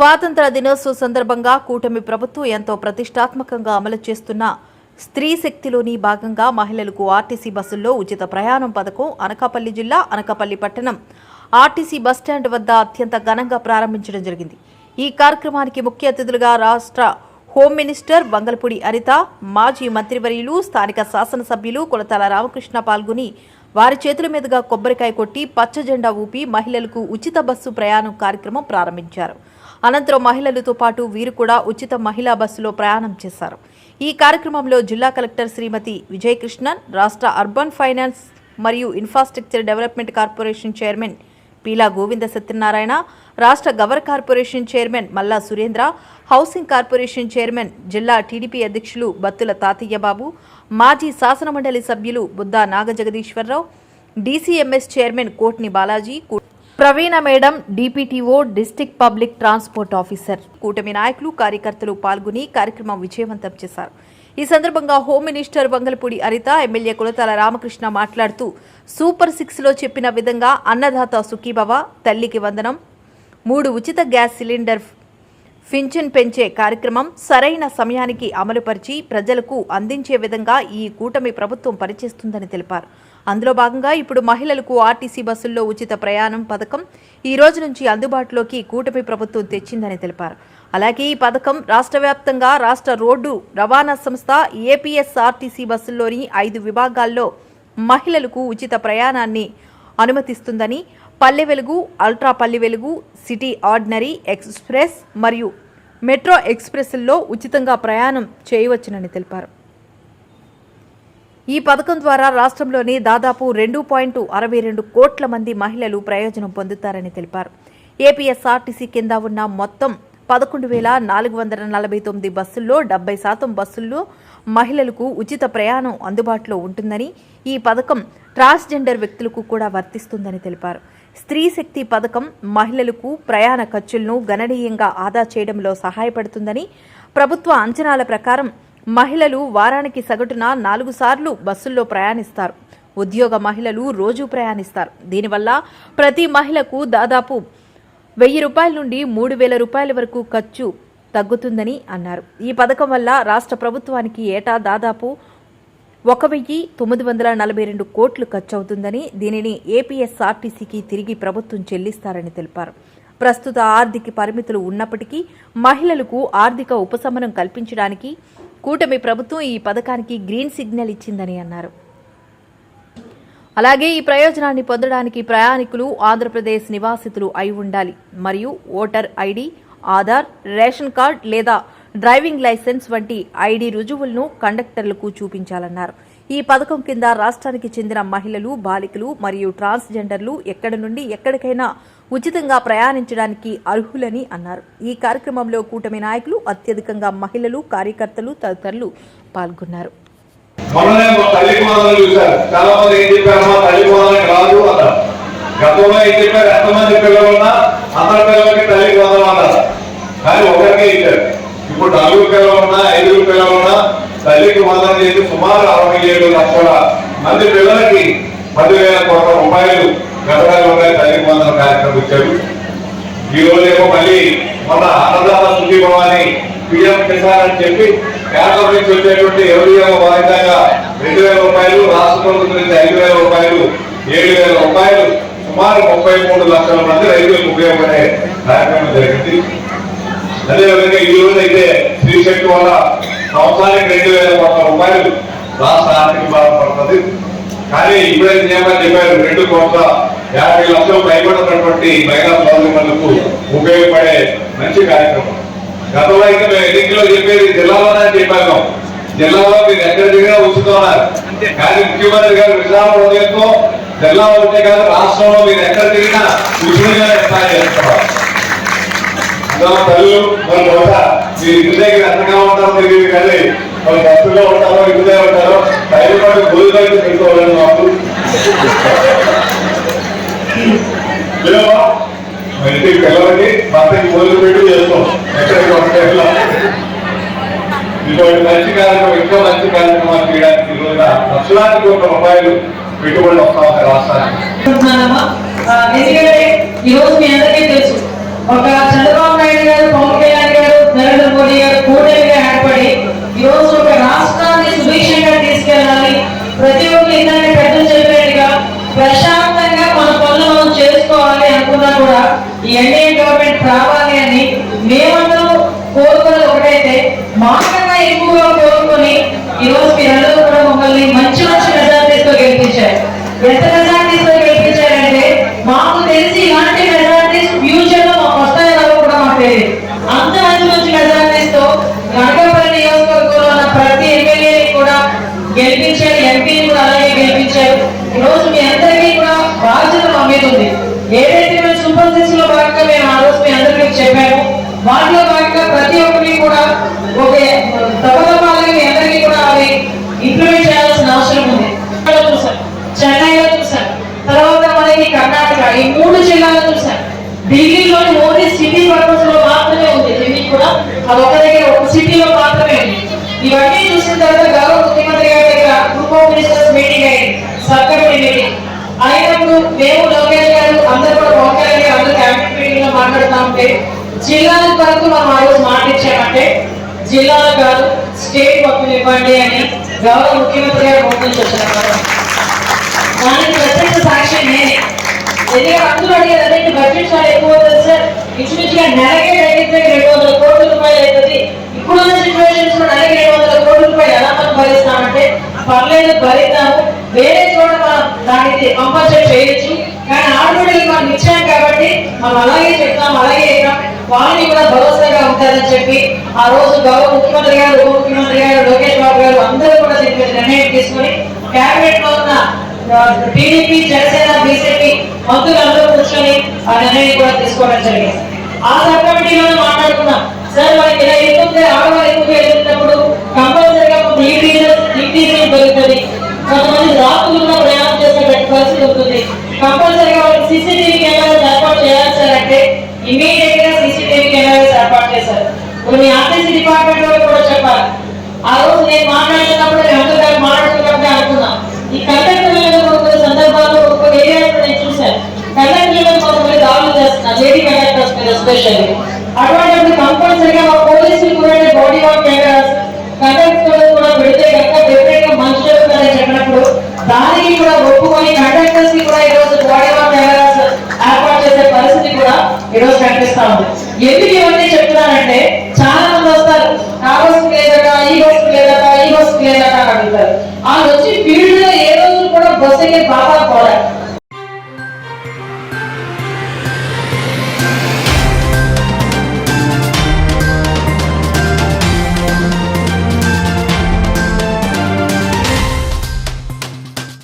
స్వాతంత్ర దినోత్సవ సందర్భంగా కూటమి ప్రభుత్వం ఎంతో ప్రతిష్టాత్మకంగా అమలు చేస్తున్న స్త్రీ శక్తిలోని భాగంగా మహిళలకు ఆర్టీసీ బస్సుల్లో ఉచిత ప్రయాణం పథకం అనకాపల్లి జిల్లా అనకాపల్లి పట్టణం ఆర్టీసీ బస్టాండ్ వద్ద అత్యంత ఘనంగా ప్రారంభించడం జరిగింది. ఈ కార్యక్రమానికి ముఖ్య అతిథులుగా రాష్ట్ర హోం మినిస్టర్ వంగలపూడి అరిత మాజీ మంత్రివర్యులు స్థానిక శాసనసభ్యులు కొలతల రామకృష్ణ పాల్గొని వారి చేతుల మీదుగా కొబ్బరికాయ కొట్టి పచ్చ జెండా ఊపి మహిళలకు ఉచిత బస్సు ప్రయాణం కార్యక్రమం ప్రారంభించారు. అనంతరం మహిళలతో పాటు వీరు కూడా ఉచిత మహిళా బస్సులో ప్రయాణం చేశారు. ఈ కార్యక్రమంలో జిల్లా కలెక్టర్ శ్రీమతి విజయకృష్ణన్ రాష్ట్ర అర్బన్ ఫైనాన్స్ మరియు infrastructure development corporation chairman Peela Govinda Satyanarayana రాష్ట్ర గవర్ corporation chairman Malla Surendra housing corporation chairman జిల్లా టీడీపీ అధ్యక్షులు బత్తుల తాతయ్య బాబు మాజీ శాసనమండలి సభ్యులు Buddha Nagajagadeeswararao DCMS chairman Kotni Balaji Praveena madam DPTO district public transport officer కూటమి నాయకులు కార్యకర్తలు పాల్గొని కార్యక్రమం విజయవంతం చేశారు. ఈ సందర్భంగా home minister Vangalapudi Anitha MLA Kulathala Ramakrishna మాట్లాడుతూ సూపర్ సిక్స్లో చెప్పిన విధంగా అన్నదాత సుఖీభవ తల్లికి వందనం మూడు ఉచిత గ్యాస్ సిలిండర్ ఫించన్ పెంచే కార్యక్రమం సరైన సమయానికి అమలుపరిచి ప్రజలకు అందించే విధంగా ఈ కూటమి ప్రభుత్వం పనిచేస్తుందని తెలిపారు. అందులో భాగంగా ఇప్పుడు మహిళలకు ఆర్టీసీ బస్సుల్లో ఉచిత ప్రయాణం పథకం ఈ రోజు నుంచి అందుబాటులోకి కూటమి ప్రభుత్వం తెచ్చిందని తెలిపారు. అలాగే ఈ పథకం రాష్ట్ర వ్యాప్తంగా రాష్ట్ర రోడ్డు రవాణా సంస్థ ఏపీఎస్ఆర్టీసీ బస్సుల్లోని ఐదు విభాగాల్లో మహిళలకు ఉచిత ప్రయాణాన్ని అనుమతిస్తుందని పల్లె Velugu ultra Palle Velugu city ordinary express మరియు మెట్రో ఎక్స్ప్రెస్ల్లో ఉచితంగా ప్రయాణం చేయవచ్చునని తెలిపారు. ఈ పథకం ద్వారా రాష్ట్రంలోని దాదాపు రెండు పాయింట్ అరవై రెండు కోట్ల మంది మహిళలు ప్రయోజనం పొందుతారని తెలిపారు. ఏపీఎస్ఆర్టీసీ కింద ఉన్న మొత్తం పదకొండు వేల నాలుగు వందల నలభై తొమ్మిది బస్సుల్లో డెబ్బై శాతం బస్సుల్లో మహిళలకు ఉచిత ప్రయాణం అందుబాటులో ఉంటుందని ఈ పథకం ట్రాన్స్జెండర్ వ్యక్తులకు కూడా వర్తిస్తుందని తెలిపారు. స్త్రీ శక్తి పథకం మహిళలకు ప్రయాణ ఖర్చులను గణనీయంగా ఆదా చేయడంలో సహాయపడుతుందని ప్రభుత్వ అంచనాల ప్రకారం మహిళలు వారానికి సగటున నాలుగు సార్లు బస్సుల్లో ప్రయాణిస్తారు. ఉద్యోగ మహిళలు రోజు ప్రయాణిస్తారు. దీనివల్ల ప్రతి మహిళకు దాదాపు వెయ్యి రూపాయల నుండి మూడు వేల రూపాయల వరకు ఖర్చు తగ్గుతుందని అన్నారు. ఈ పథకం వల్ల రాష్ట్ర ప్రభుత్వానికి ఏటా దాదాపు ఒక వెయ్యి తొమ్మిది వందల నలభై రెండు కోట్లు ఖర్చు అవుతుందని దీనిని ఏపీఎస్ఆర్టీసీకి తిరిగి ప్రభుత్వం చెల్లిస్తారని తెలిపారు. ప్రస్తుత ఆర్థిక పరిమితులు ఉన్నప్పటికీ మహిళలకు ఆర్థిక ఉపశమనం కల్పించడానికి కూటమి ప్రభుత్వం ఈ పథకానికి గ్రీన్ సిగ్నల్ ఇచ్చిందని అన్నారు. అలాగే ఈ ప్రయోజనాన్ని పొందడానికి ప్రయాణికులు ఆంధ్రప్రదేశ్ నివాసితులు అయి ఉండాలి. మరియు voter ID Aadhaar ration card లేదా డ్రైవింగ్ లైసెన్స్ వంటి ఐడి రుజువులను కండక్టర్లకు చూపించాలన్నారు. ఈ పథకం కింద రాష్ట్రానికి చెందిన మహిళలు బాలికలు మరియు ట్రాన్స్జెండర్లు ఎక్కడి నుండి ఎక్కడికైనా ఉచితంగా ప్రయాణించడానికి అర్హులని అన్నారు. ఈ కార్యక్రమంలో కూటమి నాయకులు అత్యధికంగా మహిళలు కార్యకర్తలు తదితరులు పాల్గొన్నారు. గతంలో ఏం చెప్పారు? ఎంతమంది పిల్లలు ఉన్నా అందరి పిల్లలకి అన్నారు కానీ ఒకరికే ఇచ్చారు ఇప్పుడు నలుగురు పిల్లలు ఉన్నా ఐదుగురు పిల్లలు తల్లికి వందనం చేసి సుమారు అరవై ఏడు లక్షల మంది పిల్లలకి పదివేల కోట్ల రూపాయలు గతకాలు ఉన్నాయి తల్లికి వందన కార్యక్రమం ఇచ్చారు. ఈ రోజు ఏమో మళ్ళీ మన అన్నదాత సుఖీభవాని పిఎం కిసాన్ అని చెప్పి కేంద్రం నుంచి వచ్చేటువంటి ఎవరి వాయిదాగా రెండు వేల రూపాయలు రాష్ట్ర ప్రభుత్వం నుంచి ఐదు వేల రూపాయలు ఏడు వేల రూపాయలు సుమారు ముప్పై మూడు లక్షల మంది రైతులకు ఉపయోగపడే కార్యక్రమం జరిగింది. అదేవిధంగా ఈ రోజు అయితే శ్రీశక్తి వల్ల సంవత్సరానికి రెండు వేల కోట్ల రూపాయలు రాష్ట్ర ఆర్థిక భారం పడుతుంది. కానీ ఇప్పుడే నియమాలు చెప్పారు రెండు కోట్ల యాభై లక్షలు భయపడుతున్నటువంటి మహిళా సోదరులకు ఉపయోగపడే మంచి కార్యక్రమం. గతంలో అయితే మేము ఎన్నికల్లో చెప్పేది జిల్లాలోనే చెప్పాము. జిల్లాలో మీరు ఎక్కడ దిగినా ఉంచుతున్నారు కానీ ముఖ్యమంత్రి గారు విధానం హృదయంతో జిల్లా ఉంటే కాదు రాష్ట్రంలో మీరు ఎక్కడ దిగినా ఉచితంగా ఇస్తారని చేస్తున్నారు తల్లు వాళ్ళు కూడా మీరు ఇంటి దగ్గర ఎంతగా ఉంటారు వాళ్ళు బస్సులో ఉంటారో ఇంటిదే ఉంటారో రైలు పాటు గోధుమ రైతు పెట్టుకోవాలని మాకు. ఇంటికి పిల్లలకి భర్తకి గోధుమ పెట్టి చేస్తాం. ఎక్కడికి ఒకటే ఇటువంటి మంచి కార్యక్రమం ఎక్కువ మంచి కార్యక్రమాలు చేయడానికి ఈరోజు లక్షలానికి ఒక రూపాయలు పెట్టుబడులు వస్తా ఉంటాయి రాష్ట్రానికి. ఈరోజు మీ అందరికీ తెలుసు. ఒక చంద్రబాబు మేమందరూ కోరుకున్నది ఒకటైతే మాకన్నా ఎక్కువగా కోరుకొని ఈ రోజు మీరందరూ కూడా మమ్మల్ని మంచి మంచి మెజార్టీస్తో గెలిపించారు. ఎంత మెజార్టీస్తో గెలిపించారంటే మాకు తెలిసి ఇలాంటి మెజార్టీస్ ఫ్యూచర్లో మాకు వస్తాయో కూడా మాకు తెలియదు. అంత మంచి మంచి మెజార్టీస్తో నియోజకవర్గంలో ఉన్న ప్రతి ఎమ్మెల్యేని కూడా గెలిపించారు ఎంపీని కూడా అలాగే గెలిపించారు. ఈ రోజు మీ అందరికీ కూడా బాధ్యత మా మీద ఉంది. ఏదైతే మేము సూపర్ సిక్స్లో భాగంగా మేము ఆ రోజు మీ అందరికీ చెప్పాము వాటిలో భాగంగా ప్రతి ఒక్కరిని కూడా ఒక తప్పతపాలని అందరికీ కూడా అవి ఇంప్లిమెంట్ చేయాల్సిన అవసరం ఉంది. ఇక్కడ చెన్నైలో చూసాం తర్వాత మనకి కర్ణాటక ఈ మూడు జిల్లాలో చూసాం ఢిల్లీలోని ఓన్లీ సిటీ పర్పస్లో మాత్రమే ఉంది. ఢిల్లీ కూడా అది ఒక దగ్గర ఒక సిటీలో మాత్రమే ఉంది. ఇవన్నీ చూసిన తర్వాత గౌరవ ముఖ్యమంత్రి గారి దగ్గర గ్రూప్ ఆఫ్ మినిస్టర్స్ మీటింగ్ అయింది సబ్ కమిటీ మీటింగ్ అయినప్పుడు మేము లోకేష్ గారు అందరూ కూడా పవన్ కళ్యాణ్ గారు అందరూ క్యాబినెట్ మీటింగ్లో మాట్లాడుతూ ఉంటే జిల్లాల కొరకు మనం ఆ రోజు మాట జిల్లాల కాదు స్టేట్ మొత్తం ఇవ్వండి అని గౌరవ ముఖ్యమంత్రి గారు ముందు నుంచి వచ్చారు దానికి ప్రత్యక్ష సాక్షి నేనే. ఎందుకంటే అందరూ అడిగారు అదే బడ్జెట్ చాలా ఎక్కువ అవుతుంది సార్? ఇంచుమించుగా నెలకే తగ్గితే రెండు వందల కోట్ల రూపాయలు అవుతుంది ఇప్పుడున్న సిచ్యువేషన్స్లో నెలకి రెండు వందల కోట్ల రూపాయలు ఎలా మనం భరిస్తామంటే పర్లేదు భరిద్దాము. వేరే చోట మనం దానికి కంపల్సరీ చేయొచ్చు. కానీ ఆడబిడ్డలకు మనం ఇచ్చాం కాబట్టి మనం అలాగే చెప్తాం అలాగే ఇద్దాం వాళ్ళని కూడా భరోసాగా ఉంటారని చెప్పి ఆ రోజు గౌరవ ముఖ్యమంత్రి గారు ఉప ముఖ్యమంత్రి గారు లోకేష్ బాబు గారు అందరూ కూడా దీని మీద నిర్ణయం తీసుకొని క్యాబినెట్లో ఉన్న టీడీపీ జనసేన బీజేపీ మంత్రులందరూ కూర్చొని ఆ నిర్ణయం కూడా తీసుకోవడం జరిగింది. ఆ సబ్ కమిటీలో మాట్లాడుకున్నాం. సార్ మనకి ఇలా ఎదుగుతుంది ఆడవాళ్ళు ఎక్కువగా ఎదుగుతున్నప్పుడు కంపల్సరీగా ఇంటీరియర్ దొరుకుతుంది. కొంతమంది రాత్రులు ప్రయాణం చేసే పరిస్థితి ఉంటుంది. కంపల్సరీగా వాళ్ళకి సీసీటీవీ డిపార్ట్మెంట్ వాళ్ళు కూడా చెప్పాలి. ఆ రోజు నేను మాట్లాడినప్పుడు నేను అందరూ మాట్లాడుతున్నప్పుడే అనుకున్నా. ఈ కండక్టర్ కొన్ని సందర్భాల్లో కొన్ని ఏరియాస్ నేను చూశాను. కండక్టర్ కొంతమంది దాడులు చేస్తున్నారు. లేడీ కండక్టర్స్ మీద ఎస్పెషల్లీ మా పోలీసులు కూడా బాడీ వార్న్ కెమెరాస్ కూడా పెడితే కనుక డెఫినెట్గా చెప్పినప్పుడు దానికి కూడా ఒప్పుకొని కండక్టర్స్కి కూడా ఈ రోజు బాడీ వార్న్ కెమెరాస్ ఏర్పాటు చేసే పరిస్థితి కూడా ఈ రోజు కనిపిస్తా ఉంది. ఎందుకు